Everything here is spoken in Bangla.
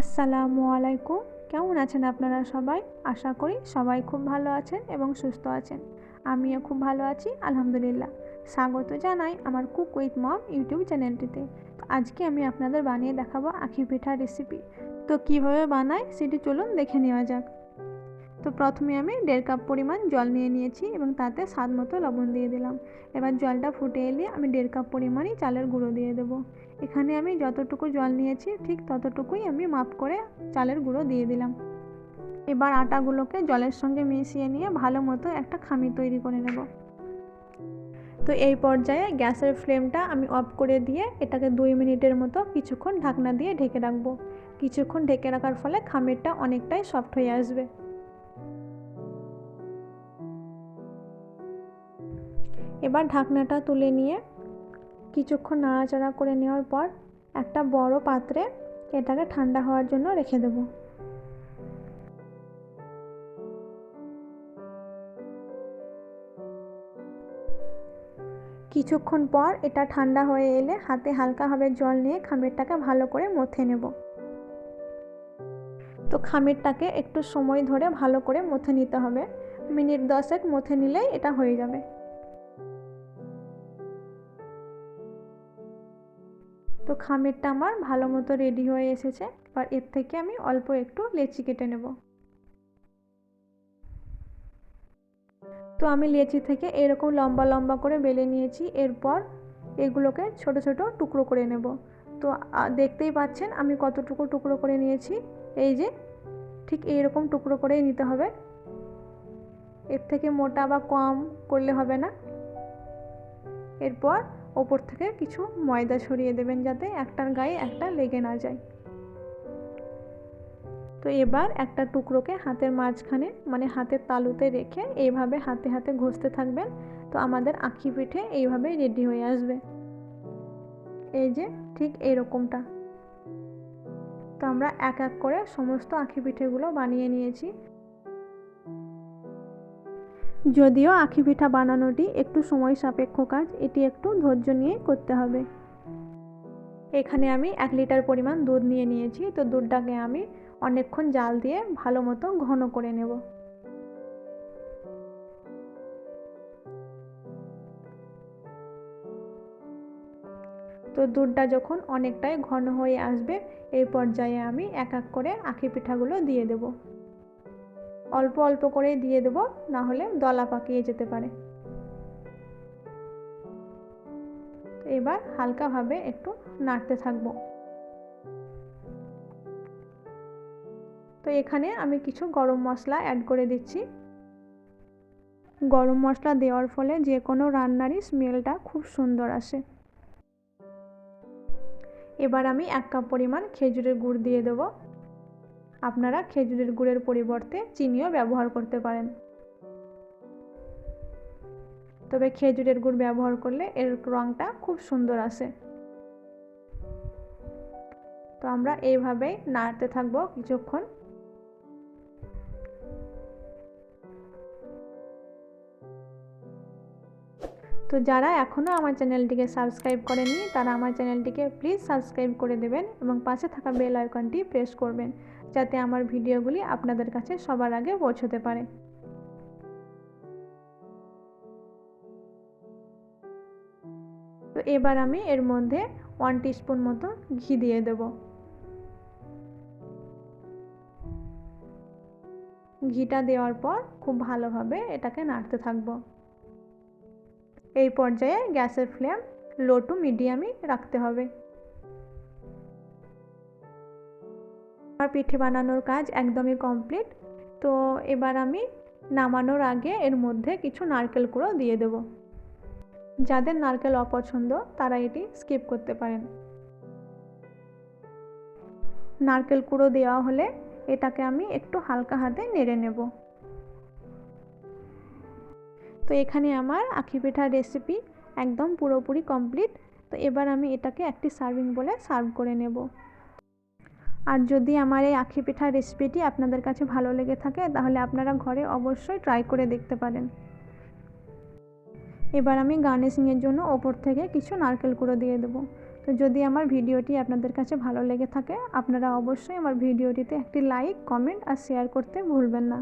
আসসালামু আলাইকুম। কেমন আছেন আপনারা সবাই? আশা করি সবাই খুব ভালো আছেন এবং সুস্থ আছেন। আমিও খুব ভালো আছি, আলহামদুলিল্লাহ। স্বাগত জানাই আমার কুক উইথ মম ইউটিউব চ্যানেলটিতে। তো আজকে আমি আপনাদের বানিয়ে দেখাবো আখি পিঠা রেসিপি তো কীভাবে বানাই সেটি চলুন দেখে নেওয়া যাক। তো প্রথমে আমি দেড় কাপ পরিমাণ জল নিয়ে নিয়েছি এবং তাতে স্বাদ মতো লবণ দিয়ে দিলাম। এবার জলটা ফুটে এলে আমি দেড় কাপ পরিমাণই চালের গুঁড়ো দিয়ে দেবো। এখানে আমি যতটুকু জল নিয়েছি, ঠিক ততটুকুই আমি মাপ করে চালের গুঁড়ো দিয়ে দিলাম। এবার আটাগুলোকে জলের সঙ্গে মিশিয়ে নিয়ে ভালো মতো একটা খামি তৈরি করে নেব। তো এই পর্যায়ে গ্যাসের ফ্লেমটা আমি অফ করে দিয়ে এটাকে দুই মিনিটের মতো কিছুক্ষণ ঢাকনা দিয়ে ঢেকে রাখব। কিছুক্ষণ ঢেকে রাখার ফলে খামিরটা অনেকটাই সফট হয়ে আসবে। এবার ঢাকনাটা তুলে নিয়ে কিছুক্ষণ নাড়াচাড়া করে নেওয়ার পর একটা বড় পাত্রে এটাকে ঠান্ডা হওয়ার জন্য রেখে দেব। কিছুক্ষণ পর এটা ঠান্ডা হয়ে এলে হাতে হালকাভাবে জল নিয়ে খামিরটাকে ভালো করে মথে নেব। তো খামিরটাকে একটু সময় ধরে ভালো করে মথে নিতে হবে। মিনিট দশেক মথে নিলেই এটা হয়ে যাবে। তো খামিরটা আমার ভালো মতো রেডি হয়ে এসেছে। এবার এর থেকে আমি অল্প একটু লেচি কেটে নেব। তো আমি লেচি থেকে এরকম লম্বা লম্বা করে বেলে নিয়েছি। এরপর এগুলোকে ছোট ছোট টুকরো করে নেব। তো দেখতেই পাচ্ছেন আমি কতটুকু টুকরো করে নিয়েছি। এই যে, ঠিক এইরকম টুকরো করেই নিতে হবে। এর থেকে মোটা বা কম করলে হবে না। এরপর ওপর থেকে কিছু ময়দা ছড়িয়ে দেবেন যাতে একটার গায়ে একটা লেগে না যায়। তো এবার একটা টুকরোকে হাতের মাঝখানে মানে হাতের তালুতে রেখে এইভাবে হাতে হাতে ঘষতে থাকবেন। তো আমাদের আখি পিঠে এইভাবেই রেডি হয়ে আসবে। এই যে ঠিক এইরকমটা তো আমরা এক এক করে সমস্ত আঁখি পিঠেগুলো বানিয়ে নিয়েছি। যদিও আখি পিঠা বানানোটি একটু সময় সাপেক্ষ কাজ, এটি একটু ধৈর্য নিয়ে করতে হবে। এখানে আমি এক লিটার পরিমাণ দুধ নিয়ে নিয়েছি, তো দুধটাকে আমি অনেকক্ষণ জাল দিয়ে ভালো মতো ঘন করে নেব। তো দুধটা যখন অনেকটাই ঘন হয়ে আসবে, এই পর্যায়ে আমি এক এক করে আখি পিঠাগুলো দিয়ে দেবো। অল্প অল্প করে দিয়ে দেব না হলে দলা পাকিয়ে যেতে পারে। এবার হালকাভাবে একটু নাড়তে থাকব। তো এখানে আমি কিছু গরম মশলা অ্যাড করে দিচ্ছি। গরম মশলা দেওয়ার ফলে যে কোনো রান্নারই স্মেলটা খুব সুন্দর আসে। এবার আমি এক কাপ পরিমাণ খেজুরের গুড় দিয়ে দেবো। আপনারা খেজুরের গুড়ের পরিবর্তে চিনিও ব্যবহার করতে পারেন। তবে খেজুরের গুড় ব্যবহার করলে এর রঙটা খুব সুন্দর আসে। তো আমরা এইভাবেই নাড়তে থাকব কিছুক্ষণ। তো যারা এখনও আমার চ্যানেলটিকে সাবস্ক্রাইব করেননি, তারা আমার চ্যানেলটিকে প্লিজ সাবস্ক্রাইব করে দেবেন এবং পাশে থাকা বেল আইকনটি প্রেস করবেন। যাতে আমার ভিডিওগুলি আপনাদের কাছে সবার আগে পৌঁছতে পারে। তো এবার আমি এর মধ্যে ওয়ান টিস্পুন মতো ঘি দিয়ে দেব। ঘিটা দেওয়ার পর খুব ভালোভাবে এটাকে নাড়তে থাকব। এই পর্যায়ে গ্যাসের ফ্লেম লো টু মিডিয়ামই রাখতে হবে। আমার পিঠে বানানোর কাজ একদমই কমপ্লিট তো এবার আমি নামানোর আগে এর মধ্যে কিছু নারকেল কুড়ো দিয়ে দেব। যাদের নারকেল অপছন্দ, তারা এটি স্কিপ করতে পারেন। নারকেল কুড়ো দেওয়া হলে এটাকে আমি একটু হালকা হাতে নেড়ে নেব। তো এখানে আমার আখি পিঠার রেসিপি একদম পুরোপুরি কমপ্লিট তো এবার আমি এটাকে একটি সার্ভিং বলে সার্ভ করে নেব। আর যদি আমার এই আখি পিঠার রেসিপিটি আপনাদের কাছে ভালো লেগে থাকে, তাহলে আপনারা ঘরে অবশ্যই ট্রাই করে দেখতে পারেন। এবার আমি গার্নিশিংয়ের জন্য ওপর থেকে কিছু নারকেল কুড়ো দিয়ে দেবো। তো যদি আমার ভিডিওটি আপনাদের কাছে ভালো লেগে থাকে, আপনারা অবশ্যই আমার ভিডিওটিতে একটি লাইক কমেন্ট আর শেয়ার করতে ভুলবেন না।